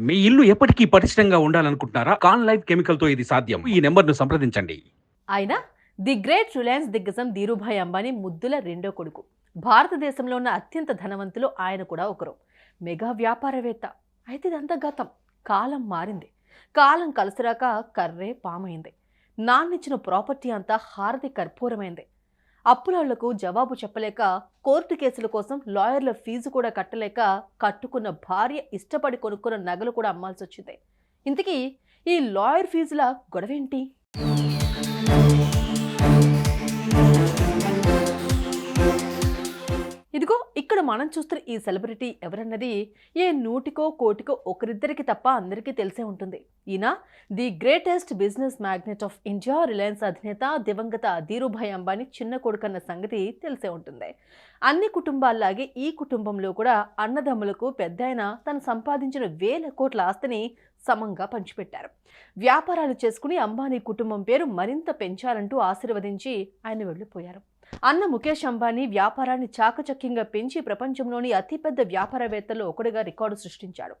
మీ ఇల్లు ఎప్పటికీ పటిష్టంగా ఉండాలనుకుంటున్నారా? కాన్ లైఫ్ కెమికల్తో ఇది సాధ్యం. ఈ నెంబర్ను సంప్రదించండి. ఆయన ది గ్రేట్ రిలయన్స్ దిగ్గజం ధీరుభాయ్ అంబానీ ముద్దుల రెండో కొడుకు. భారతదేశంలో ఉన్న అత్యంత ధనవంతులు ఆయన కూడా ఒకరు. మెగా వ్యాపారవేత్త. అయితే ఇదంతా గతం. కాలం మారింది. కాలం కలిసిరాక కర్రే పామైంది. నాన్నిచ్చిన ప్రాపర్టీ అంతా హారతి కర్పూరమైంది. అప్పులాళ్ళకు జవాబు చెప్పలేక కోర్టు కేసుల కోసం లాయర్ల ఫీజు కూడా కట్టలేక కట్టుకున్న భార్య ఇష్టపడి కొనుక్కున్న నగలు కూడా అమ్మాల్సి వచ్చింది ఇంతకీ ఈ లాయర్ ఫీజుల గొడవేంటి? మనం చూస్తున్న ఈ సెలబ్రిటీ ఎవరన్నది ఏ నూటికో కోటికో ఒకరిద్దరికి తప్ప అందరికీ తెలిసే ఉంటుంది. ఈయన the greatest business magnate of India Reliance అధినేత దివంగత ధీరుభాయ్ అంబానీ చిన్న కొడుకన్న సంగతి తెలిసే ఉంటుంది. అన్ని కుటుంబాల్లాగే ఈ కుటుంబంలో కూడా అన్నదమ్ములకు పెద్ద ఆయన తను సంపాదించిన వేల కోట్ల ఆస్తిని సమంగా పంచిపెట్టారు. వ్యాపారాలు చేసుకుని అంబానీ కుటుంబం పేరు మరింత పెంచాలంటూ ఆశీర్వదించి ఆయన వెళ్ళిపోయారు. అన్న ముఖేష్ అంబానీ వ్యాపారాన్ని చాకచక్యంగా పెంచి ప్రపంచంలోని అతిపెద్ద వ్యాపారవేత్తల్లో ఒకటిగా రికార్డు సృష్టించాడు.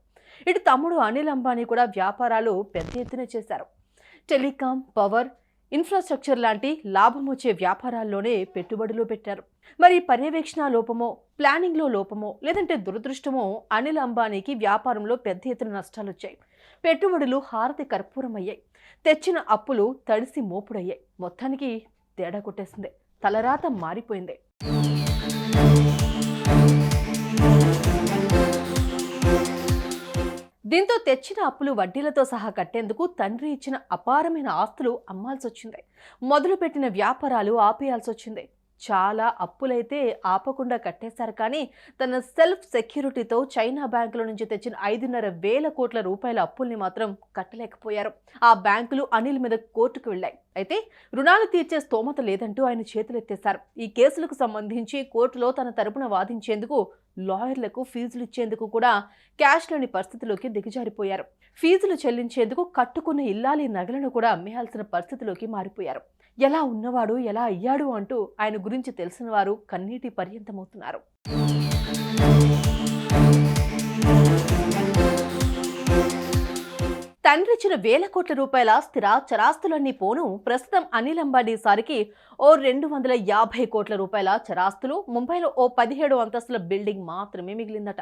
ఇటు తమ్ముడు అనిల్ అంబానీ కూడా వ్యాపారాలు పెద్ద ఎత్తున చేశారు. టెలికాం పవర్ ఇన్ఫ్రాస్ట్రక్చర్ లాంటి లాభం వచ్చే వ్యాపారాల్లోనే పెట్టుబడులు పెట్టారు. మరి పర్యవేక్షణ లోపమో ప్లానింగ్లో లోపమో లేదంటే దురదృష్టమో అనిల్ అంబానీకి వ్యాపారంలో పెద్ద ఎత్తున నష్టాలు వచ్చాయి పెట్టుబడులు హారతి కర్పూరమయ్యాయి. తెచ్చిన అప్పులు తడిసి మోపుడయ్యాయి. మొత్తానికి తేడా కొట్టేసిందే. తలరాత మారిపోయింది. దీంతో తెచ్చిన అప్పులు వడ్డీలతో సహా కట్టేందుకు తండ్రి ఇచ్చిన అపారమైన ఆస్తులు అమ్మాల్సి వచ్చింది మొదలుపెట్టిన వ్యాపారాలు ఆపేయాల్సి వచ్చింది చాలా అప్పులైతే ఆపకుండా కట్టేశారు. కానీ తన సెల్ఫ్ సెక్యూరిటీతో చైనా బ్యాంకుల నుంచి తెచ్చిన ఐదున్నర వేల కోట్ల రూపాయల అప్పుల్ని మాత్రం కట్టలేకపోయారు. ఆ బ్యాంకులు అనిల్ మీద కోర్టుకు వెళ్ళాయి. అయితే రుణాలు తీర్చే స్తోమత లేదంటూ ఆయన చేతులెత్తేశారు. ఈ కేసులకు సంబంధించి కోర్టులో తన తరపున వాదించేందుకు లాయర్లకు ఫీజులు ఇచ్చేందుకు కూడా క్యాష్ లేని పరిస్థితిలోకి దిగజారిపోయారు. ఫీజులు చెల్లించేందుకు కట్టుకున్న ఇల్లాలి నగలను కూడా అమ్మేయాల్సిన పరిస్థితిలోకి మారిపోయారు. ఎలా ఉన్నవాడు ఎలా అయ్యాడు అంటూ ఆయన గురించి తెలిసిన వారు కన్నీటి పర్యంతమవుతున్నారు. తండ్రిచ్చిన వేల కోట్ల రూపాయల స్థిర చరాస్తులన్నీ పోను ప్రస్తుతం అనిల్ అంబానీ సారికి ఓ రెండు వందల యాభై కోట్ల రూపాయల చరాస్తులు ముంబైలో ఓ పదిహేడు అంతస్తుల బిల్డింగ్ మాత్రమే మిగిలిందట.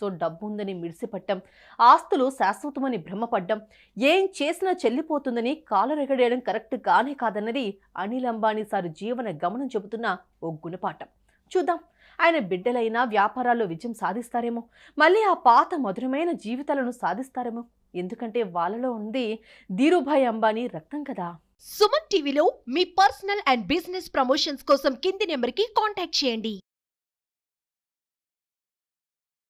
సో డబ్బు ఉందని మిడిసిపట్టం ఆస్తులు శాశ్వతమని భ్రమపడ్డం ఏం చేసినా చెల్లిపోతుందని కాలరెగడేయడం కరెక్ట్ కానే కాదన్నది అనిల్ అంబానీ సారు జీవన గమనం చెబుతున్న ఓ గుణపాఠం. చూద్దాం ఆయన బిడ్డలైనా వ్యాపారాల్లో విజయం సాధిస్తారేమో? మళ్ళీ ఆ పాత మధురమైన జీవితాలను సాధిస్తారేమో? ఎందుకంటే వాళ్ళలో ఉంది ధీరుభాయ్ అంబానీ రక్తం కదా. సుమన్ టీవీలో మీ పర్సనల్ అండ్ బిజినెస్ ప్రమోషన్స్ కోసం కింది నెంబర్కి కాంటాక్ట్ చేయండి.